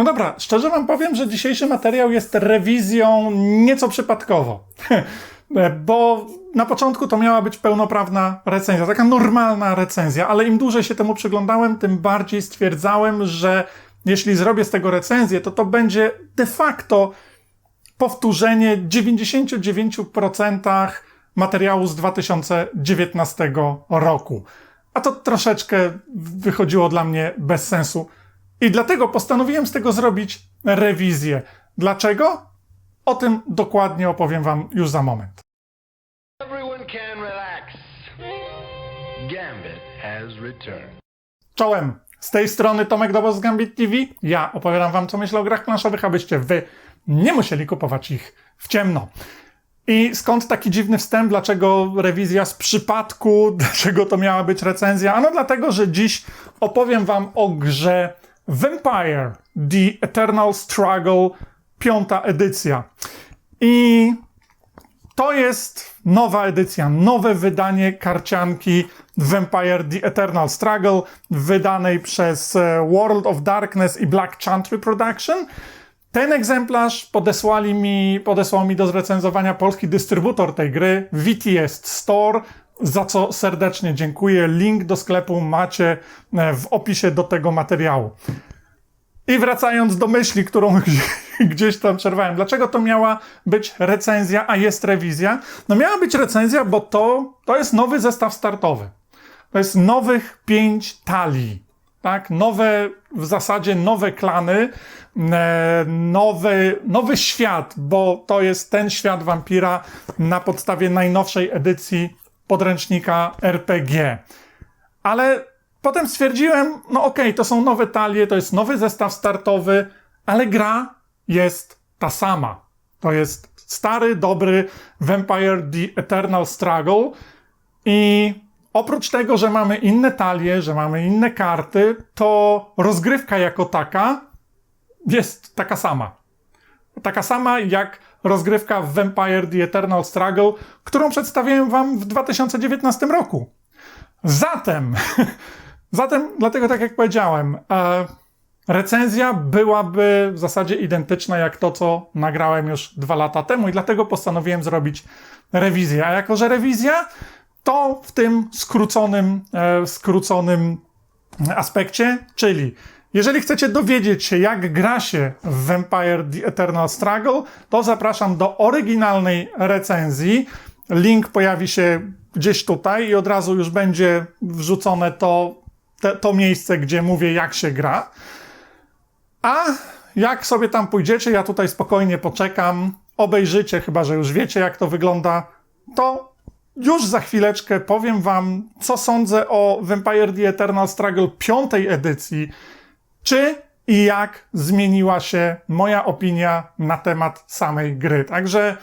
No dobra, szczerze wam powiem, że dzisiejszy materiał jest rewizją nieco przypadkowo. Bo na początku to miała być pełnoprawna recenzja, taka normalna recenzja, ale im dłużej się temu przyglądałem, tym bardziej stwierdzałem, że jeśli zrobię z tego recenzję, to to będzie de facto powtórzenie 99% materiału z 2019 roku. A to troszeczkę wychodziło dla mnie bez sensu. I dlatego postanowiłem z tego zrobić rewizję. Dlaczego? O tym dokładnie opowiem Wam już za moment. Czołem! Z tej strony Tomek Dobos z Gambit TV. Ja opowiadam Wam, co myślę o grach planszowych, abyście Wy nie musieli kupować ich w ciemno. I skąd taki dziwny wstęp? Dlaczego rewizja z przypadku? Dlaczego to miała być recenzja? Ano dlatego, że dziś opowiem Wam o grze Vampire The Eternal Struggle, piąta edycja. I to jest nowa edycja, nowe wydanie karcianki Vampire The Eternal Struggle, wydanej przez e, World of Darkness i Black Chantry Production. Ten egzemplarz podesłali mi, podesłał mi do zrecenzowania polski dystrybutor tej gry, VTS Store, za co serdecznie dziękuję. Link do sklepu macie e, w opisie do tego materiału. I wracając do myśli, którą gdzieś tam przerwałem. Dlaczego to miała być recenzja, a jest rewizja? No miała być recenzja, bo to, to jest nowy zestaw startowy. To jest nowych pięć talii. Tak? Nowe, w zasadzie nowe klany, e, nowy, nowy świat, bo to jest ten świat wampira na podstawie najnowszej edycji podręcznika RPG. Ale potem stwierdziłem, no okej, okay, to są nowe talie, to jest nowy zestaw startowy, ale gra jest ta sama. To jest stary, dobry Vampire The Eternal Struggle i oprócz tego, że mamy inne talie, że mamy inne karty, to rozgrywka jako taka jest taka sama. Taka sama jak rozgrywka Vampire The Eternal Struggle, którą przedstawiłem wam w 2019 roku. Zatem, zatem, dlatego tak jak powiedziałem, e, recenzja byłaby w zasadzie identyczna jak to, co nagrałem już dwa lata temu i dlatego postanowiłem zrobić rewizję. A jako, że rewizja, to w tym skróconym, e, skróconym aspekcie, czyli jeżeli chcecie dowiedzieć się, jak gra się w Vampire The Eternal Struggle, to zapraszam do oryginalnej recenzji. Link pojawi się gdzieś tutaj i od razu już będzie wrzucone to, te, to miejsce, gdzie mówię, jak się gra. A jak sobie tam pójdziecie, ja tutaj spokojnie poczekam, obejrzycie, chyba że już wiecie, jak to wygląda, to już za chwileczkę powiem Wam, co sądzę o Vampire The Eternal Struggle piątej edycji, czy i jak zmieniła się moja opinia na temat samej gry. Także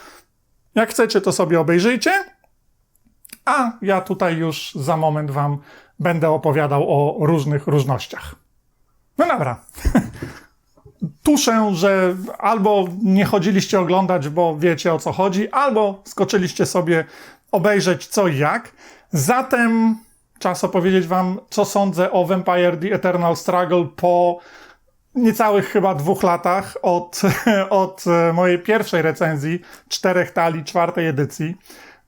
jak chcecie, to sobie obejrzyjcie, a ja tutaj już za moment Wam będę opowiadał o różnych różnościach. No dobra. tuszę, że albo nie chodziliście oglądać, bo wiecie o co chodzi, albo skoczyliście sobie obejrzeć co i jak. Zatem czas opowiedzieć wam, co sądzę o Vampire The Eternal Struggle po niecałych chyba dwóch latach od, od mojej pierwszej recenzji czterech talii czwartej edycji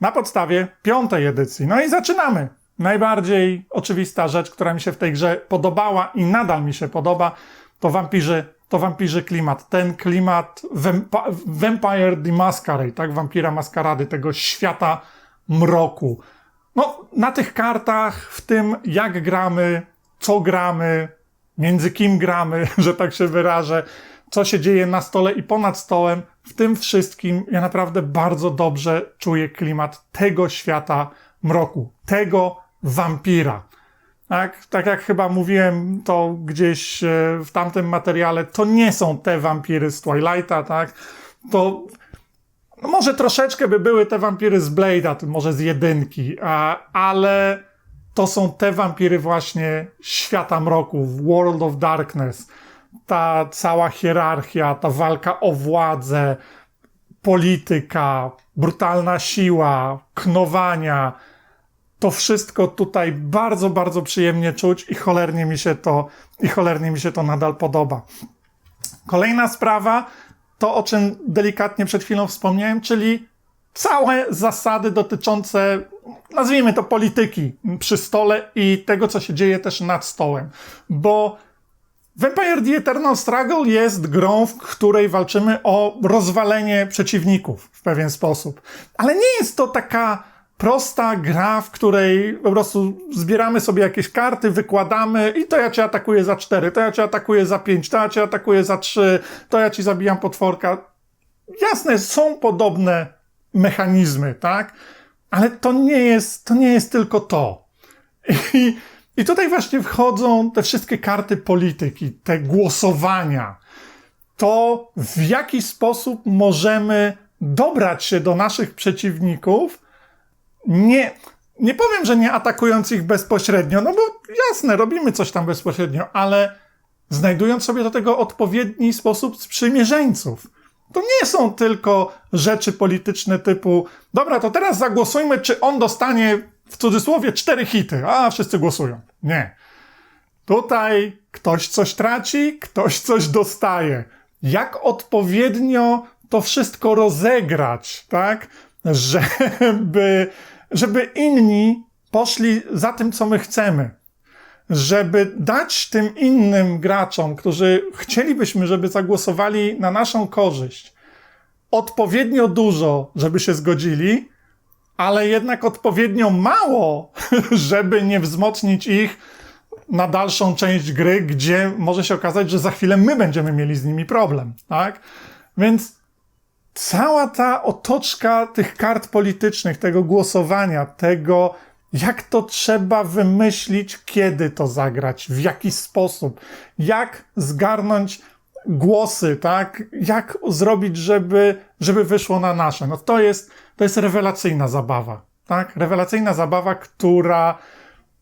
na podstawie piątej edycji. No i zaczynamy. Najbardziej oczywista rzecz, która mi się w tej grze podobała i nadal mi się podoba, to wampirzy to wampirzy klimat. Ten klimat Vamp Vampire the Masquerade, tak? Wampira maskarady, tego świata mroku. No, na tych kartach, w tym jak gramy, co gramy, między kim gramy, że tak się wyrażę, co się dzieje na stole i ponad stołem, w tym wszystkim ja naprawdę bardzo dobrze czuję klimat tego świata mroku, tego wampira. Tak, tak jak chyba mówiłem to gdzieś e, w tamtym materiale, to nie są te wampiry z Twilighta, tak? To no może troszeczkę by były te wampiry z Blade'a, może z jedynki, a, ale to są te wampiry właśnie świata mroku, World of Darkness. Ta cała hierarchia, ta walka o władzę, polityka, brutalna siła, knowania, to wszystko tutaj bardzo, bardzo przyjemnie czuć i cholernie mi się to, i cholernie mi się to nadal podoba. Kolejna sprawa to, o czym delikatnie przed chwilą wspomniałem, czyli całe zasady dotyczące, nazwijmy to, polityki przy stole i tego, co się dzieje też nad stołem. Bo Vampire The Eternal Struggle jest grą, w której walczymy o rozwalenie przeciwników w pewien sposób. Ale nie jest to taka prosta gra, w której po prostu zbieramy sobie jakieś karty, wykładamy i to ja cię atakuję za 4, to ja cię atakuję za 5, to ja cię atakuję za 3, to ja ci zabijam potworka. Jasne, są podobne mechanizmy, tak? Ale to nie jest, to nie jest tylko to. I, I tutaj właśnie wchodzą te wszystkie karty polityki, te głosowania. To w jaki sposób możemy dobrać się do naszych przeciwników, nie, nie powiem, że nie atakując ich bezpośrednio, no bo jasne, robimy coś tam bezpośrednio, ale znajdując sobie do tego odpowiedni sposób sprzymierzeńców. To nie są tylko rzeczy polityczne typu, dobra, to teraz zagłosujmy, czy on dostanie w cudzysłowie cztery hity, a wszyscy głosują. Nie. Tutaj ktoś coś traci, ktoś coś dostaje. Jak odpowiednio to wszystko rozegrać, tak? Żeby, żeby inni poszli za tym, co my chcemy. Żeby dać tym innym graczom, którzy chcielibyśmy, żeby zagłosowali na naszą korzyść, odpowiednio dużo, żeby się zgodzili, ale jednak odpowiednio mało, żeby nie wzmocnić ich na dalszą część gry, gdzie może się okazać, że za chwilę my będziemy mieli z nimi problem, tak? Więc cała ta otoczka tych kart politycznych, tego głosowania, tego, jak to trzeba wymyślić, kiedy to zagrać, w jaki sposób, jak zgarnąć głosy, tak? Jak zrobić, żeby, żeby wyszło na nasze. No to jest, to jest rewelacyjna zabawa, tak? Rewelacyjna zabawa, która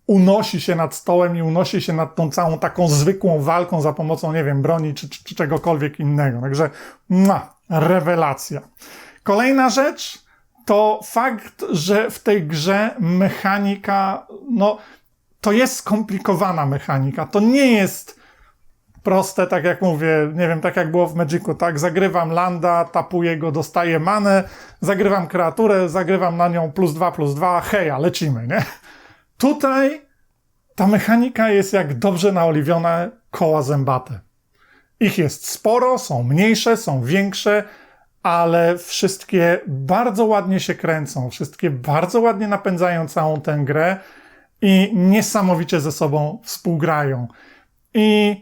unosi się nad stołem i unosi się nad tą całą taką zwykłą walką za pomocą, nie wiem, broni czy, czy, czy czegokolwiek innego. Także, mua, rewelacja. Kolejna rzecz to fakt, że w tej grze mechanika, no, to jest skomplikowana mechanika. To nie jest proste, tak jak mówię, nie wiem, tak jak było w Magicu, tak? Zagrywam landa, tapuję go, dostaję manę, zagrywam kreaturę, zagrywam na nią plus dwa, plus dwa, heja, lecimy, nie? Tutaj ta mechanika jest jak dobrze naoliwione koła zębate. Ich jest sporo, są mniejsze, są większe, ale wszystkie bardzo ładnie się kręcą, wszystkie bardzo ładnie napędzają całą tę grę i niesamowicie ze sobą współgrają. I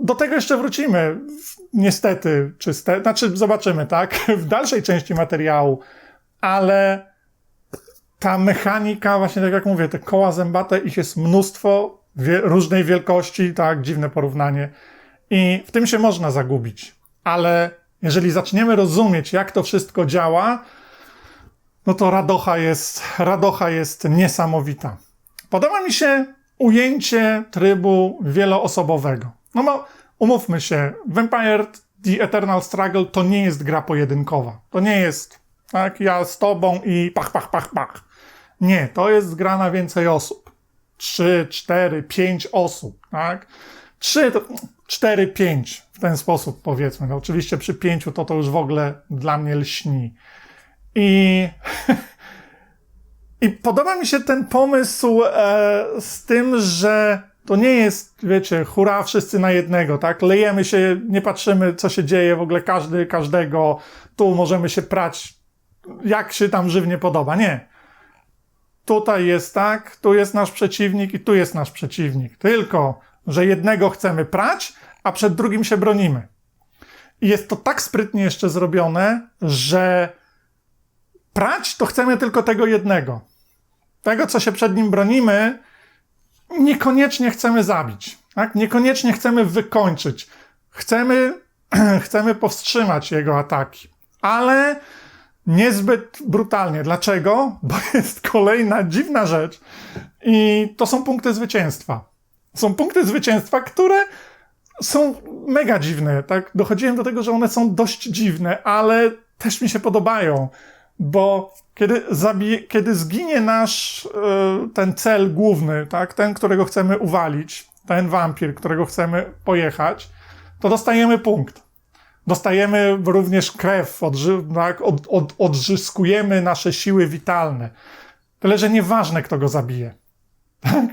do tego jeszcze wrócimy, niestety, czy ste, znaczy zobaczymy, tak, w dalszej części materiału, ale ta mechanika, właśnie tak jak mówię, te koła zębate, ich jest mnóstwo wie, różnej wielkości, tak, dziwne porównanie. I w tym się można zagubić. Ale jeżeli zaczniemy rozumieć, jak to wszystko działa, no to radocha jest, radocha jest niesamowita. Podoba mi się ujęcie trybu wieloosobowego. No bo umówmy się, Vampire The Eternal Struggle to nie jest gra pojedynkowa. To nie jest tak, ja z tobą i pach, pach, pach, pach. Nie, to jest gra na więcej osób. Trzy, cztery, pięć osób, tak? Trzy, to cztery, pięć w ten sposób powiedzmy. No, oczywiście przy pięciu to to już w ogóle dla mnie lśni. I, i podoba mi się ten pomysł e, z tym, że to nie jest, wiecie, hura, wszyscy na jednego, tak? Lejemy się, nie patrzymy, co się dzieje, w ogóle każdy, każdego, tu możemy się prać, jak się tam żywnie podoba. Nie. Tutaj jest tak, tu jest nasz przeciwnik i tu jest nasz przeciwnik. Tylko, że jednego chcemy prać, a przed drugim się bronimy. I jest to tak sprytnie jeszcze zrobione, że prać to chcemy tylko tego jednego. Tego, co się przed nim bronimy, niekoniecznie chcemy zabić. Tak? Niekoniecznie chcemy wykończyć. Chcemy, chcemy powstrzymać jego ataki. Ale niezbyt brutalnie. Dlaczego? Bo jest kolejna dziwna rzecz i to są punkty zwycięstwa. Są punkty zwycięstwa, które są mega dziwne, tak? Dochodziłem do tego, że one są dość dziwne, ale też mi się podobają, bo kiedy, zabije, kiedy zginie nasz y, ten cel główny, tak? Ten, którego chcemy uwalić, ten wampir, którego chcemy pojechać, to dostajemy punkt. Dostajemy również krew, odży, tak, od, od, odzyskujemy nasze siły witalne. Tyle, że nieważne, kto go zabije. Tak?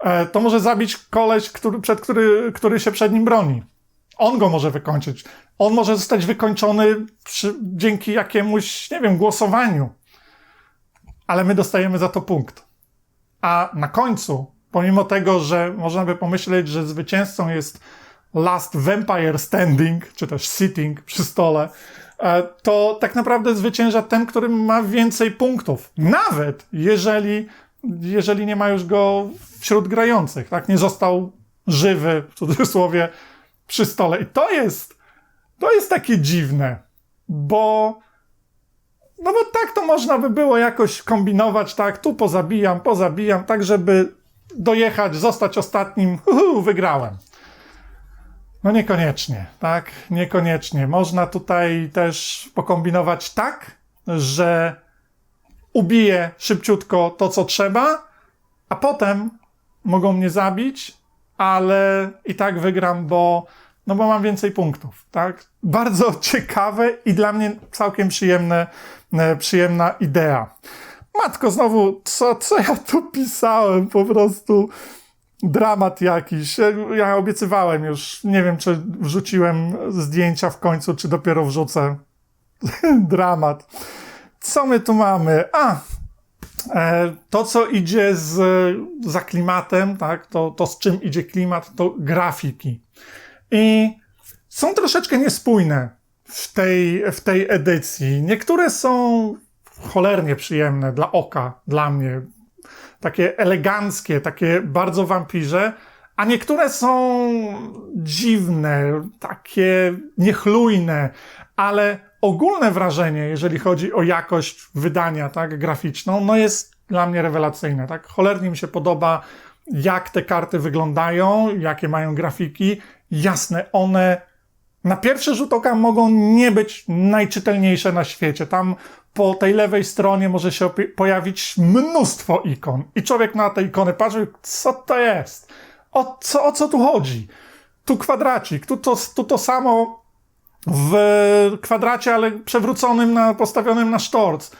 E, To może zabić koleś, który, przed, który, który się przed nim broni. On go może wykończyć. On może zostać wykończony przy, dzięki jakiemuś, nie wiem, głosowaniu. Ale my dostajemy za to punkt. A na końcu, pomimo tego, że można by pomyśleć, że zwycięzcą jest Last Vampire Standing, czy też Sitting przy stole, e, to tak naprawdę zwycięża ten, który ma więcej punktów. Nawet jeżeli, jeżeli nie ma już go wśród grających, tak? Nie został żywy, w cudzysłowie, przy stole. I to jest, to jest takie dziwne, bo no bo tak to można by było jakoś kombinować, tak, tu pozabijam, pozabijam, tak żeby dojechać, zostać ostatnim, uhu, wygrałem. No niekoniecznie, tak, niekoniecznie. Można tutaj też pokombinować tak, że ubiję szybciutko to, co trzeba, a potem mogą mnie zabić, ale i tak wygram, bo, no bo mam więcej punktów, tak? Bardzo ciekawe i dla mnie całkiem przyjemne, e, przyjemna idea. Matko, znowu, co, co ja tu pisałem? Po prostu dramat jakiś. Ja- Ja obiecywałem już, nie wiem, czy wrzuciłem zdjęcia w końcu, czy dopiero wrzucę. dramat. Co my tu mamy? A, E, To, co idzie z, za klimatem, tak, to, to z czym idzie klimat, to grafiki. I są troszeczkę niespójne w tej, w tej edycji. Niektóre są cholernie przyjemne dla oka, dla mnie. Takie eleganckie, takie bardzo wampirze, a niektóre są dziwne, takie niechlujne, ale ogólne wrażenie, jeżeli chodzi o jakość wydania tak, graficzną, no jest dla mnie rewelacyjne. Tak? Cholernie mi się podoba, jak te karty wyglądają, jakie mają grafiki. Jasne, one na pierwszy rzut oka mogą nie być najczytelniejsze na świecie. Tam po tej lewej stronie może się pojawić mnóstwo ikon. I człowiek na te ikony patrzy, co to jest? O co, o co tu chodzi? Tu kwadracik, tu to, tu to samo w kwadracie, ale przewróconym, na, postawionym na sztorc.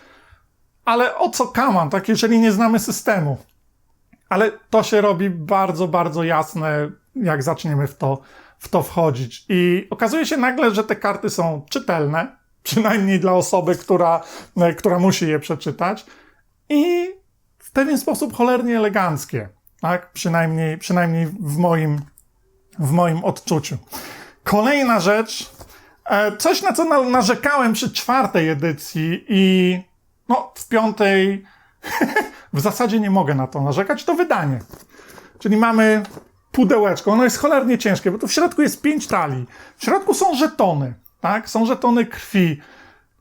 Ale o co kaman, tak, jeżeli nie znamy systemu? Ale to się robi bardzo, bardzo jasne, jak zaczniemy w to, w to wchodzić. I okazuje się nagle, że te karty są czytelne, przynajmniej dla osoby, która, e, która musi je przeczytać. I w pewien sposób cholernie eleganckie. Tak? Przynajmniej, przynajmniej w moim, w moim odczuciu. Kolejna rzecz, coś na co na- narzekałem przy czwartej edycji i no, w piątej w zasadzie nie mogę na to narzekać, to wydanie. Czyli mamy pudełeczko, ono jest cholernie ciężkie, bo tu w środku jest pięć talii. W środku są żetony, tak? Są żetony krwi.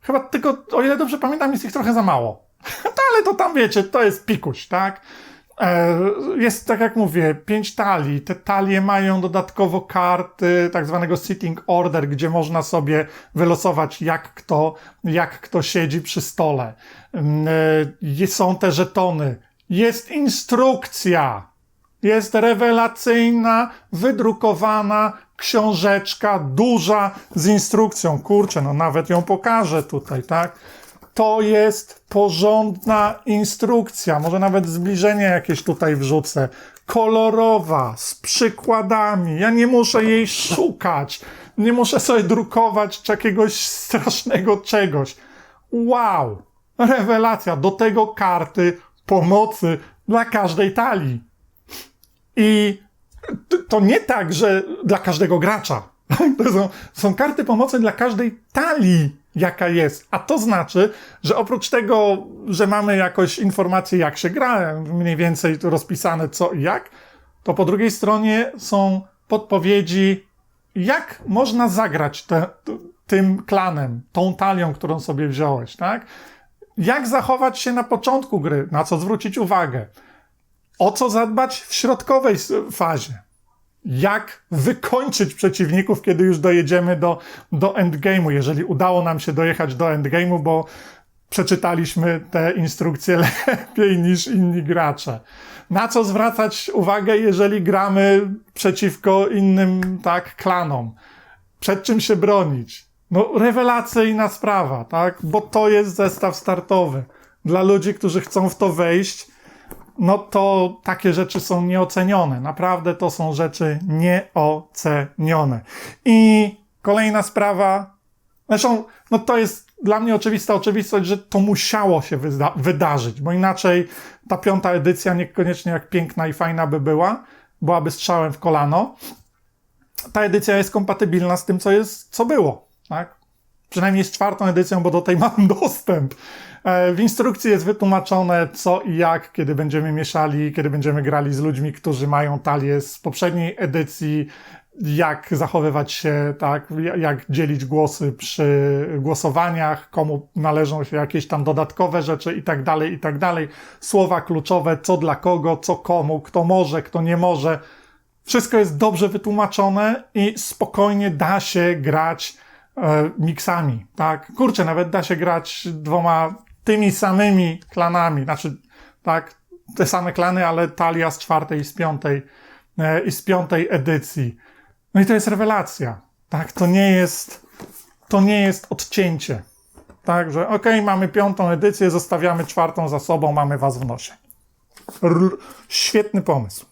Chyba tylko, o ile dobrze pamiętam, jest ich trochę za mało. ale to tam wiecie, to jest pikuś, tak? E, Jest, tak jak mówię, pięć talii. Te talie mają dodatkowo karty tak zwanego sitting order, gdzie można sobie wylosować, jak kto, jak kto siedzi przy stole. Mm, e, Są te żetony. Jest instrukcja. Jest rewelacyjna, wydrukowana książeczka, duża, z instrukcją. Kurczę, no nawet ją pokażę tutaj, tak? To jest porządna instrukcja. Może nawet zbliżenie jakieś tutaj wrzucę. Kolorowa, z przykładami. Ja nie muszę jej szukać. Nie muszę sobie drukować jakiegoś strasznego czegoś. Wow! Rewelacja. Do tego karty pomocy dla każdej talii. I to nie tak, że dla każdego gracza. To są, są karty pomocy dla każdej talii, jaka jest. A to znaczy, że oprócz tego, że mamy jakoś informacje, jak się gra, mniej więcej tu rozpisane co i jak, to po drugiej stronie są podpowiedzi, jak można zagrać te, tym klanem, tą talią, którą sobie wziąłeś, tak? Jak zachować się na początku gry, na co zwrócić uwagę o co zadbać w środkowej fazie. Jak wykończyć przeciwników, kiedy już dojedziemy do, do endgame'u, jeżeli udało nam się dojechać do endgame'u, bo przeczytaliśmy te instrukcje lepiej niż inni gracze. Na co zwracać uwagę, jeżeli gramy przeciwko innym, tak, klanom. przed czym się bronić. No, rewelacyjna sprawa, tak? Bo to jest zestaw startowy. Dla ludzi, którzy chcą w to wejść, no to takie rzeczy są nieocenione. Naprawdę to są rzeczy nieocenione. I kolejna sprawa, zresztą, no to jest dla mnie oczywista oczywistość, że to musiało się wyda- wydarzyć, bo inaczej ta piąta edycja, niekoniecznie jak piękna i fajna by była, byłaby strzałem w kolano. Ta edycja jest kompatybilna z tym, co jest, co było, tak? Przynajmniej z czwartą edycją, bo do tej mam dostęp. E, W instrukcji jest wytłumaczone co i jak, kiedy będziemy mieszali, kiedy będziemy grali z ludźmi, którzy mają talię z poprzedniej edycji, jak zachowywać się, tak, jak dzielić głosy przy głosowaniach, komu należą się jakieś tam dodatkowe rzeczy i tak dalej, i tak dalej. Słowa kluczowe, co dla kogo, co komu, kto może, kto nie może. Wszystko jest dobrze wytłumaczone i spokojnie da się grać e, miksami, tak? Kurczę, nawet da się grać dwoma tymi samymi klanami, znaczy, tak, te same klany, ale talia z czwartej i z piątej, e, i z piątej edycji. No i to jest rewelacja, tak? To nie jest, to nie jest odcięcie, tak? Że okej, mamy piątą edycję, zostawiamy czwartą za sobą, mamy was w nosie. Świetny pomysł.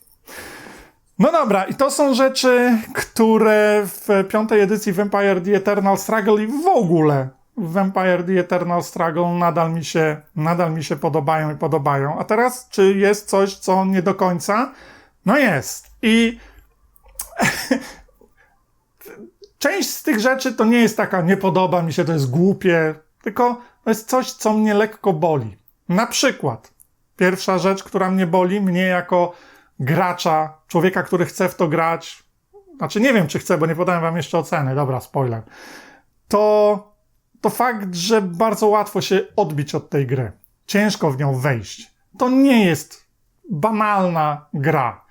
No dobra, i to są rzeczy, które w piątej edycji Vampire The Eternal Struggle i w ogóle Vampire The Eternal Struggle nadal mi się, nadal mi się podobają i podobają. A teraz, czy jest coś, co nie do końca? No jest. I część z tych rzeczy to nie jest taka, nie podoba mi się, to jest głupie, tylko to jest coś, co mnie lekko boli. Na przykład, pierwsza rzecz, która mnie boli, mnie jako gracza, człowieka, który chce w to grać, znaczy nie wiem, czy chcę, bo nie podałem wam jeszcze oceny, dobra, spoiler, to, to fakt, że bardzo łatwo się odbić od tej gry. Ciężko w nią wejść. To nie jest banalna gra.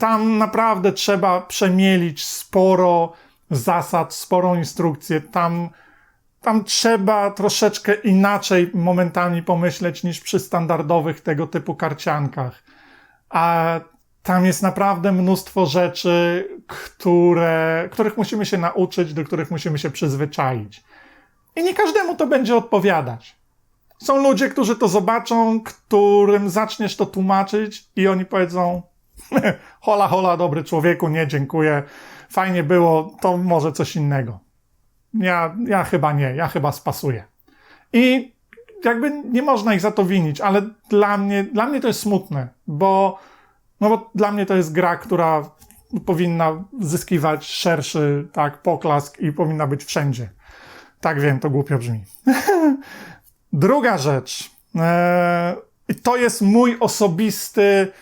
Tam naprawdę trzeba przemielić sporo zasad, sporą instrukcję. Tam, tam trzeba troszeczkę inaczej momentami pomyśleć niż przy standardowych tego typu karciankach. A tam jest naprawdę mnóstwo rzeczy, które, których musimy się nauczyć, do których musimy się przyzwyczaić. I nie każdemu to będzie odpowiadać. Są ludzie, którzy to zobaczą, którym zaczniesz to tłumaczyć i oni powiedzą hola, hola, dobry człowieku, nie, dziękuję, fajnie było, to może coś innego. Ja, ja chyba nie, ja chyba spasuję. I jakby nie można ich za to winić, ale dla mnie, dla mnie to jest smutne, bo, no bo dla mnie to jest gra, która powinna zyskiwać szerszy tak, poklask i powinna być wszędzie. Tak wiem, to głupio brzmi. Druga rzecz. E, I to jest mój osobisty,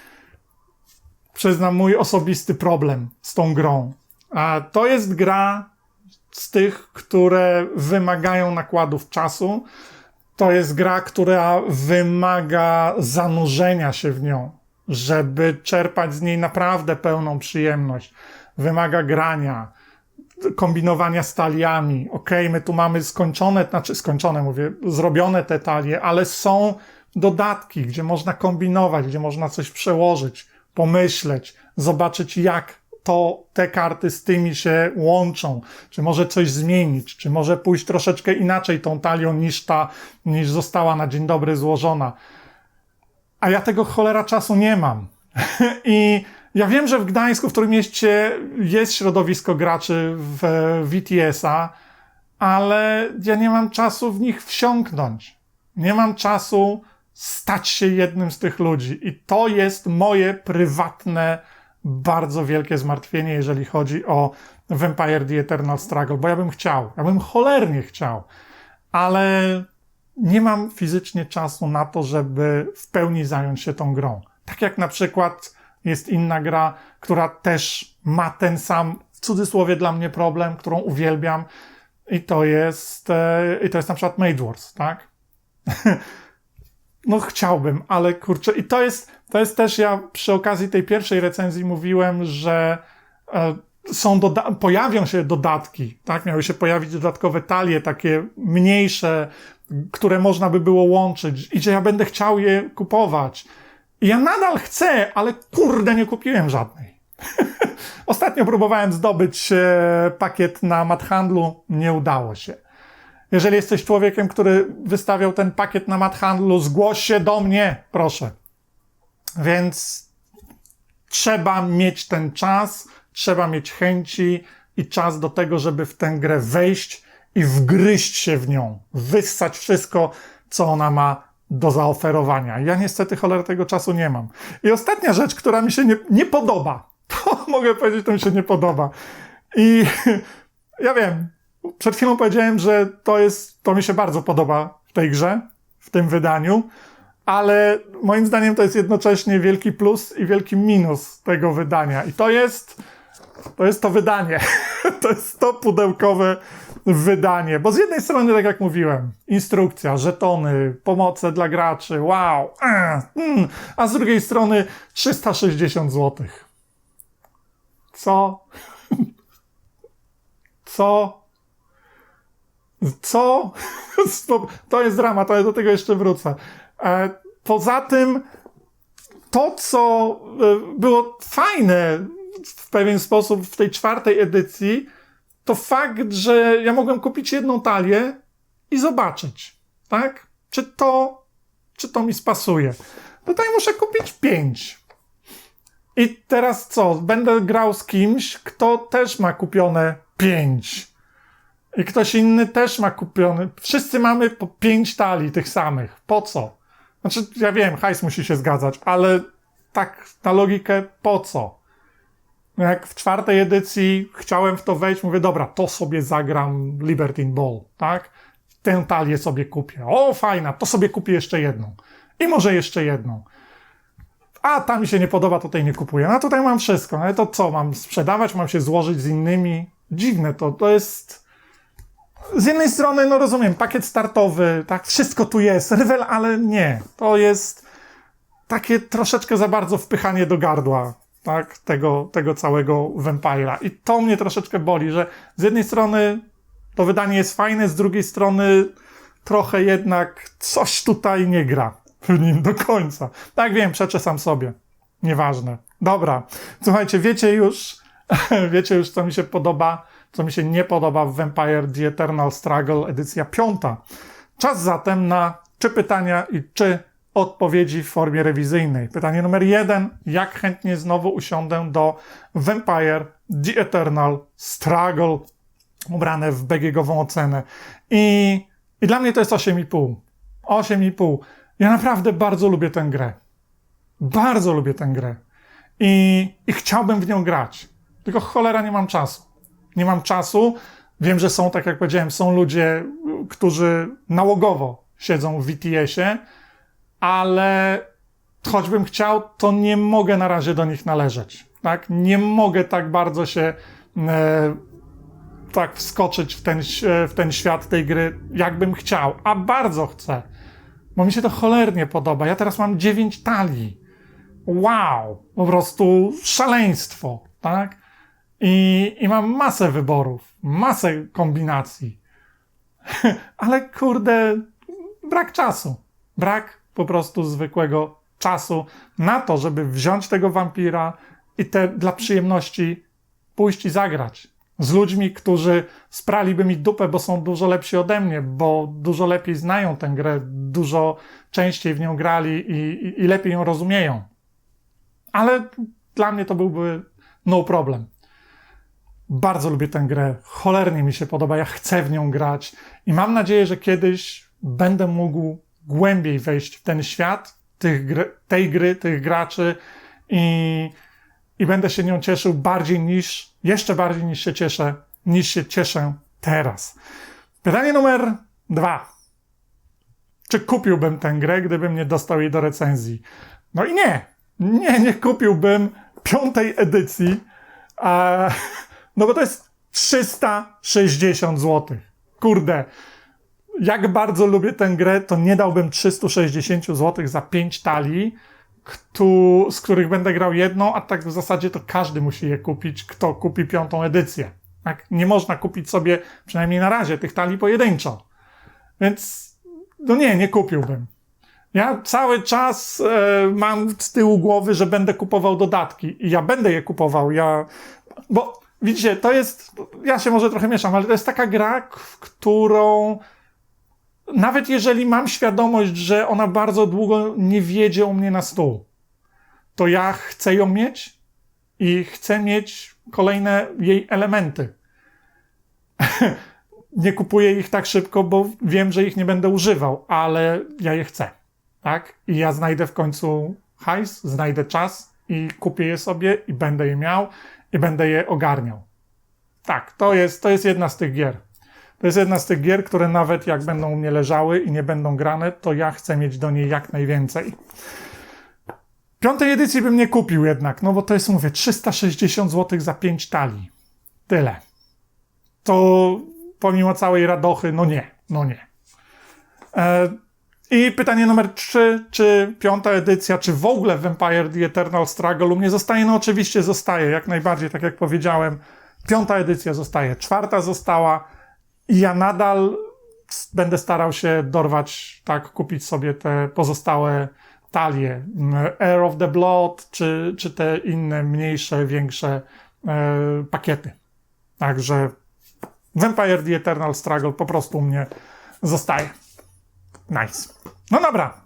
przyznam, mój osobisty problem z tą grą. A to jest gra z tych, które wymagają nakładów czasu. To jest gra, która wymaga zanurzenia się w nią, żeby czerpać z niej naprawdę pełną przyjemność. Wymaga grania, kombinowania z taliami. Okej, my tu mamy skończone, znaczy skończone mówię, zrobione te talie, ale są dodatki, gdzie można kombinować, gdzie można coś przełożyć, pomyśleć, zobaczyć jak to te karty z tymi się łączą, czy może coś zmienić, czy może pójść troszeczkę inaczej tą talią niż ta, niż została na dzień dobry złożona. A ja tego cholera czasu nie mam. I ja wiem, że w Gdańsku, w którym mieście jest środowisko graczy w VTS-a, ale ja nie mam czasu w nich wsiąknąć. Nie mam czasu stać się jednym z tych ludzi. I to jest moje prywatne, bardzo wielkie zmartwienie, jeżeli chodzi o Vampire The Eternal Struggle, bo ja bym chciał, ja bym cholernie chciał, ale nie mam fizycznie czasu na to, żeby w pełni zająć się tą grą. Tak jak na przykład jest inna gra, która też ma ten sam, w cudzysłowie dla mnie problem, którą uwielbiam i to jest, e, i to jest na przykład Made Wars, tak? no chciałbym, ale kurczę, i to jest, to jest też, ja przy okazji tej pierwszej recenzji mówiłem, że e, są doda- pojawią się dodatki, tak? Miały się pojawić dodatkowe talie, takie mniejsze, które można by było łączyć i że ja będę chciał je kupować. Ja nadal chcę, ale kurde, nie kupiłem żadnej. Ostatnio próbowałem zdobyć e, pakiet na mathandlu, nie udało się. Jeżeli jesteś człowiekiem, który wystawiał ten pakiet na mathandlu, zgłoś się do mnie, proszę. Więc trzeba mieć ten czas, trzeba mieć chęci i czas do tego, żeby w tę grę wejść i wgryźć się w nią, wyssać wszystko, co ona ma do zaoferowania. Ja niestety choler tego czasu nie mam. I ostatnia rzecz, która mi się nie, nie podoba, to mogę powiedzieć, to mi się nie podoba. I ja wiem, przed chwilą powiedziałem, że to jest, to mi się bardzo podoba w tej grze, w tym wydaniu, ale moim zdaniem to jest jednocześnie wielki plus i wielki minus tego wydania. I to jest, to jest to wydanie. to jest to pudełkowe wydanie. Bo z jednej strony, tak jak mówiłem, instrukcja, żetony, pomoce dla graczy, wow, a, mm, a z drugiej strony 360 zł. Co? Co? Co? To jest dramat, ale do tego jeszcze wrócę. E, Poza tym, to co e, było fajne w pewien sposób w tej czwartej edycji, to fakt, że ja mogłem kupić jedną talię i zobaczyć, tak? Czy to, czy to mi spasuje. Tutaj muszę kupić pięć. I teraz co? Będę grał z kimś, kto też ma kupione pięć. I ktoś inny też ma kupiony. Wszyscy mamy po pięć talii tych samych. Po co? Znaczy, ja wiem, hajs musi się zgadzać, ale tak na logikę po co? Jak w czwartej edycji chciałem w to wejść, mówię, dobra, to sobie zagram Libertine Ball, tak? Tę talię sobie kupię. O, fajna, to sobie kupię jeszcze jedną. I może jeszcze jedną. A, ta mi się nie podoba, to tej nie kupuję. No tutaj mam wszystko. Ale to co, mam sprzedawać, mam się złożyć z innymi? Dziwne to, to jest... Z jednej strony, no rozumiem, pakiet startowy, tak, wszystko tu jest, rywel, ale nie. To jest takie troszeczkę za bardzo wpychanie do gardła, tak, tego, tego całego Vampire'a. I to mnie troszeczkę boli, że z jednej strony to wydanie jest fajne, z drugiej strony trochę jednak coś tutaj nie gra w nim do końca. Tak wiem, przeczesam sobie. Nieważne. Dobra. Słuchajcie, wiecie już, wiecie już, co mi się podoba, co mi się nie podoba w Vampire The Eternal Struggle edycja piąta. Czas zatem na czy pytania i czy odpowiedzi w formie rewizyjnej. Pytanie numer jeden. Jak chętnie znowu usiądę do Vampire The Eternal Struggle ubrane w BGG-ową ocenę. I, I dla mnie to jest 8,5. 8,5. Ja naprawdę bardzo lubię tę grę. Bardzo lubię tę grę. I, I chciałbym w nią grać. Tylko cholera nie mam czasu. Nie mam czasu. Wiem, że są, tak jak powiedziałem, są ludzie, którzy nałogowo siedzą w VTS-ie, ale choćbym chciał, to nie mogę na razie do nich należeć. Tak? Nie mogę tak bardzo się e, tak wskoczyć w ten, w ten świat tej gry, jakbym chciał, a bardzo chcę. Bo mi się to cholernie podoba. Ja teraz mam 9 talii. Wow! Po prostu szaleństwo, tak? I, I mam masę wyborów, masę kombinacji. Ale kurde, brak czasu. Brak po prostu zwykłego czasu na to, żeby wziąć tego wampira i te dla przyjemności pójść i zagrać z ludźmi, którzy spraliby mi dupę, bo są dużo lepsi ode mnie, bo dużo lepiej znają tę grę, dużo częściej w nią grali i, i, i lepiej ją rozumieją. Ale dla mnie to byłby no problem. Bardzo lubię tę grę, cholernie mi się podoba, ja chcę w nią grać i mam nadzieję, że kiedyś będę mógł głębiej wejść w ten świat tych gry, tej gry, tych graczy i, i będę się nią cieszył bardziej niż, jeszcze bardziej niż się cieszę, niż się cieszę teraz. Pytanie numer dwa. Czy kupiłbym tę grę, gdybym nie dostał jej do recenzji? No i nie. Nie, nie kupiłbym piątej edycji, a, no bo to jest 360 zł. Kurde, jak bardzo lubię tę grę, to nie dałbym 360 zł za 5 talii, kto, z których będę grał jedną, a tak w zasadzie to każdy musi je kupić, kto kupi piątą edycję. Tak? Nie można kupić sobie, przynajmniej na razie, tych talii pojedynczo. Więc, no nie, nie kupiłbym. Ja cały czas e, mam z tyłu głowy, że będę kupował dodatki i ja będę je kupował. Ja, bo widzicie, to jest, ja się może trochę mieszam, ale to jest taka gra, w którą nawet jeżeli mam świadomość, że ona bardzo długo nie wiedzie u mnie na stół, to ja chcę ją mieć i chcę mieć kolejne jej elementy. nie kupuję ich tak szybko, bo wiem, że ich nie będę używał, ale ja je chcę. Tak? I ja znajdę w końcu hajs, znajdę czas i kupię je sobie i będę je miał i będę je ogarniał. Tak, to jest, to jest jedna z tych gier. To jest jedna z tych gier, które nawet jak będą u mnie leżały i nie będą grane, to ja chcę mieć do niej jak najwięcej. Piątej edycji bym nie kupił jednak, no bo to jest, mówię, 360 zł za 5 talii. Tyle. To pomimo całej radochy, no nie, no nie. E, I pytanie numer 3, czy piąta edycja, czy w ogóle Vampire The Eternal Struggle u mnie zostaje? No oczywiście zostaje, jak najbardziej, tak jak powiedziałem. Piąta edycja zostaje, czwarta została i ja nadal będę starał się dorwać, tak, kupić sobie te pozostałe talie. mm, Air of the Blood, czy, czy te inne, mniejsze, większe e, pakiety. Także Vampire The Eternal Struggle po prostu u mnie zostaje. Nice. No dobra.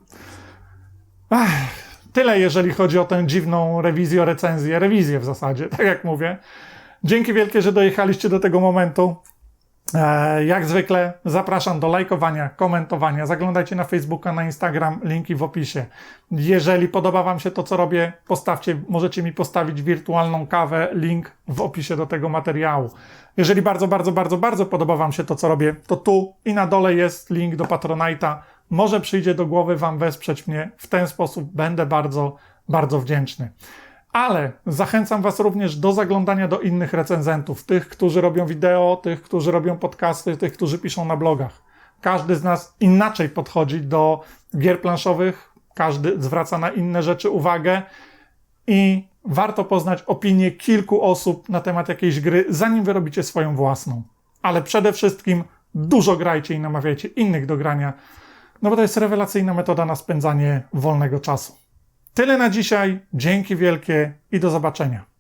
Tyle, jeżeli chodzi o tę dziwną rewizję, recenzję, rewizję w zasadzie, tak jak mówię. Dzięki wielkie, że dojechaliście do tego momentu. E, Jak zwykle zapraszam do lajkowania, komentowania. Zaglądajcie na Facebooka, na Instagram, linki w opisie. Jeżeli podoba Wam się to, co robię, postawcie, możecie mi postawić wirtualną kawę, link w opisie do tego materiału. Jeżeli bardzo, bardzo, bardzo, bardzo podoba Wam się to, co robię, to tu i na dole jest link do Patronite'a. Może przyjdzie do głowy Wam wesprzeć mnie. W ten sposób będę bardzo, bardzo wdzięczny. Ale zachęcam Was również do zaglądania do innych recenzentów, tych, którzy robią wideo, tych, którzy robią podcasty, tych, którzy piszą na blogach. Każdy z nas inaczej podchodzi do gier planszowych, każdy zwraca na inne rzeczy uwagę i warto poznać opinię kilku osób na temat jakiejś gry, zanim wyrobicie swoją własną. Ale przede wszystkim dużo grajcie i namawiajcie innych do grania, no bo to jest rewelacyjna metoda na spędzanie wolnego czasu. Tyle na dzisiaj. Dzięki wielkie i do zobaczenia.